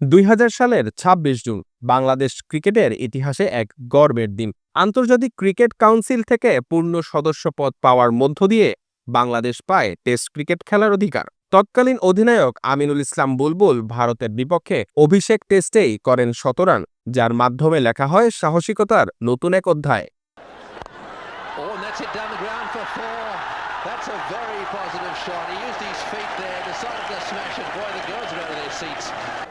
দুই হাজার সালের ২৬ জুন বাংলাদেশ ক্রিকেটের ইতিহাসে এক গর্বের দিন আন্তর্জাতিক ক্রিকেট কাউন্সিল থেকে পূর্ণ সদস্যপদ পাওয়ার মধ্য দিয়ে বাংলাদেশ পায় টেস্ট ক্রিকেট খেলার অধিকার তৎকালীন অধিনায়ক আমিনুল ইসলাম বুলবুল ভারতের বিপক্ষে অভিষেক টেস্টেই করেন শতরান যার মাধ্যমে লেখা হয় সাহসিকতার নতুন এক অধ্যায় Oh. That's a very positive shot. He used his feet there, decided to smash it. Boy, the girls are out of their seats.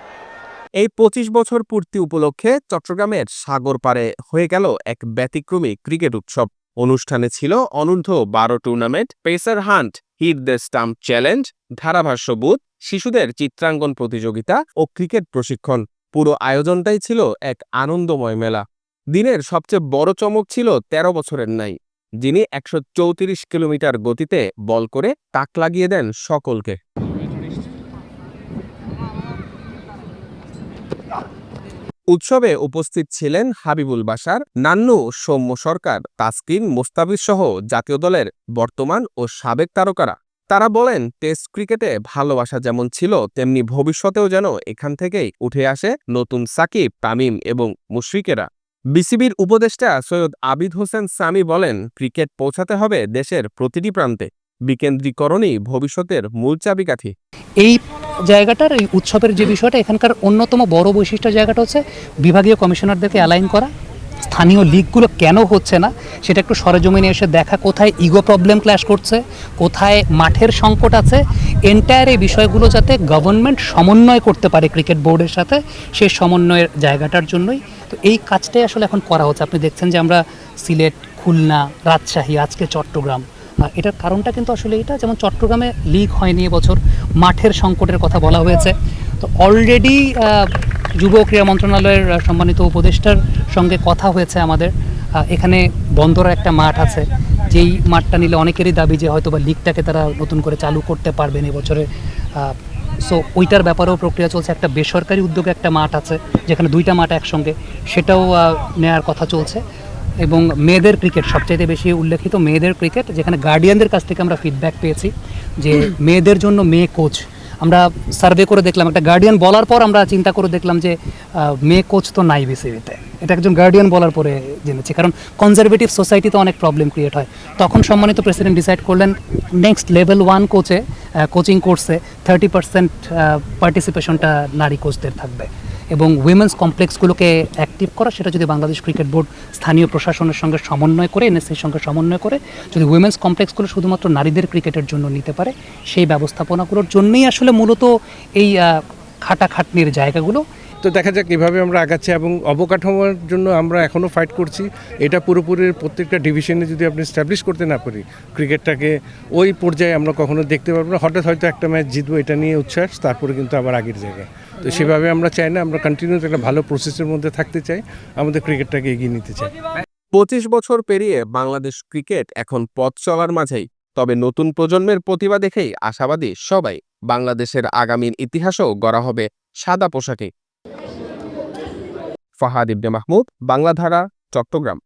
এই ২৫ বছর পূর্তি উপলক্ষে চট্টগ্রামের সাগর পারে হয়ে গেল এক ব্যতিক্রমী ক্রিকেট উৎসব। অনুষ্ঠানে ছিল অনূর্ধ্ব বারো tournament pacer hunt hit the stump challenge ধারাভাষ্য booth, শিশুদের চিত্রাঙ্কন প্রতিযোগিতা ও ক্রিকেট প্রশিক্ষণ। পুরো আয়োজনটাই ছিল এক আনন্দময় মেলা। দিনের সবচেয়ে বড় চমক ছিল ১৩ বছরের নাই, যিনি একশো চৌত্রিশ কিলোমিটার গতিতে বল করে তাক লাগিয়ে দেন সকলকে। উৎসবে উপস্থিত ছিলেন হাবিবুল বাসার নান্নু সৌম্য সরকার, তাসকিন মোস্তাফিজ সহ জাতীয় দলের বর্তমান ও সাবেক তারকারা। তারা বলেন, টেস্ট ক্রিকেটে ভালোবাসা যেমন ছিল, তেমনি ভবিষ্যতেও যেন এখান থেকেই উঠে আসে নতুন সাকিব, তামিম এবং মুশফিকেরা। বিসিবির উপদেষ্টা সৈয়দ আবিদ হোসেন সামি বলেন, ক্রিকেট পৌঁছাতে হবে দেশের প্রতিটি প্রান্তে। বিকেন্দ্রীকরণই ভবিষ্যতের মূল চাবিকাঠি। এই জায়গাটার, এই উৎসবের যে বিষয়টা, এখানকার অন্যতম বড় বৈশিষ্ট্য জায়গাটা হচ্ছে বিভাগীয় কমিশনারদেরকে অ্যালাইন করা। স্থানীয় লিগগুলো কেন হচ্ছে না, সেটা একটু সরেজমিনে এসে দেখা কোথায় ইগো প্রবলেম ক্ল্যাশ করছে, কোথায় মাঠের সংকট আছে। এন্টায়ার এই বিষয়গুলো যাতে গভর্নমেন্ট সমন্বয় করতে পারে ক্রিকেট বোর্ডের সাথে, সেই সমন্বয়ের জায়গাটার জন্যই। তো এই কাজটাই আসলে এখন করা হচ্ছে। আপনি দেখছেন যে আমরা সিলেট, খুলনা, রাজশাহী, আজকে চট্টগ্রাম। এটার কারণটা কিন্তু আসলে এটা, যেমন চট্টগ্রামে লিগ হয়নি এবছর, মাঠের সংকটের কথা বলা হয়েছে। তো অলরেডি যুব ক্রীড়া মন্ত্রণালয়ের সম্মানিত উপদেষ্টার সঙ্গে কথা হয়েছে আমাদের। এখানে বন্দর একটা মাঠ আছে। যেই মাঠটা নিলে অনেকেরই দাবি যে হয়তো বা লিগটাকে তারা নতুন করে চালু করতে পারবেন এবছরে। সো ওইটার ব্যাপারেও প্রক্রিয়া চলছে। একটা বেসরকারি উদ্যোগে একটা মাঠ আছে, যেখানে দুইটা মাঠ একসঙ্গে, সেটাও নেয়ার কথা চলছে। এবং মেয়েদের ক্রিকেট সবচাইতে বেশি উল্লেখিত মেয়েদের ক্রিকেট, যেখানে গার্ডিয়ানদের কাছ থেকে আমরা ফিডব্যাক পেয়েছি যে মেয়েদের জন্য মেয়ে কোচ আমরা সার্ভে করে দেখলাম, একটা গার্ডিয়ান বলার পর আমরা চিন্তা করে দেখলাম যে মেয়ে কোচ তো নাই বিসিবিতে এটা একজন গার্ডিয়ান বলার পরে জেনেছি, কারণ কনজারভেটিভ সোসাইটিতে অনেক প্রবলেম ক্রিয়েট হয়। তখন সম্মানিত প্রেসিডেন্ট ডিসাইড করলেন নেক্সট লেভেল ওয়ান কোচে কোচিং কোর্সে থার্টি পার্সেন্ট পার্টিসিপেশনটা নারী কোচদের থাকবে। এবং উইমেন্স কমপ্লেক্সগুলোকে অ্যাক্টিভ করা, সেটা যদি বাংলাদেশ ক্রিকেট বোর্ড স্থানীয় প্রশাসনের সঙ্গে সমন্বয় করে এনএসসির সঙ্গে সমন্বয় করে, যদি উইমেন্স কমপ্লেক্সগুলো শুধুমাত্র নারীদের ক্রিকেটের জন্য নিতে পারে, সেই ব্যবস্থাপনাগুলোর জন্যই আসলে মূলত এই খাটাখাটনির জায়গাগুলো। তো দেখা যাক কীভাবে আমরা আগাচ্ছি এবং অবকাঠামোর জন্য আমরা এখনও ফাইট করছি। এটা পুরোপুরি প্রত্যেকটা ডিভিশনে যদি আপনি স্ট্যাবলিশ করতে না পারি ক্রিকেটটাকে ওই পর্যায়ে আমরা কখনো দেখতে পারব না। হঠাৎ হয়তো একটা ম্যাচ জিতবো, এটা নিয়ে উচ্ছ্বাস, তারপরে কিন্তু আবার আগের জায়গায়। তো সেভাবে আমরা চাই না, আমরা কন্টিনিউ একটা ভালো প্রসেসের মধ্যে থাকতে চাই, আমাদের ক্রিকেটটাকে এগিয়ে নিতে চাই। পঁচিশ বছর পেরিয়ে বাংলাদেশ ক্রিকেট এখন পথ চলার মাঝেই, তবে নতুন প্রজন্মের প্রতিভা দেখেই আশাবাদী সবাই বাংলাদেশের আগামীর ইতিহাসও গড়া হবে সাদা পোশাকে। ফাহাদ ইবনে মাহমুদ, বাংলাধারা, চট্টগ্রাম।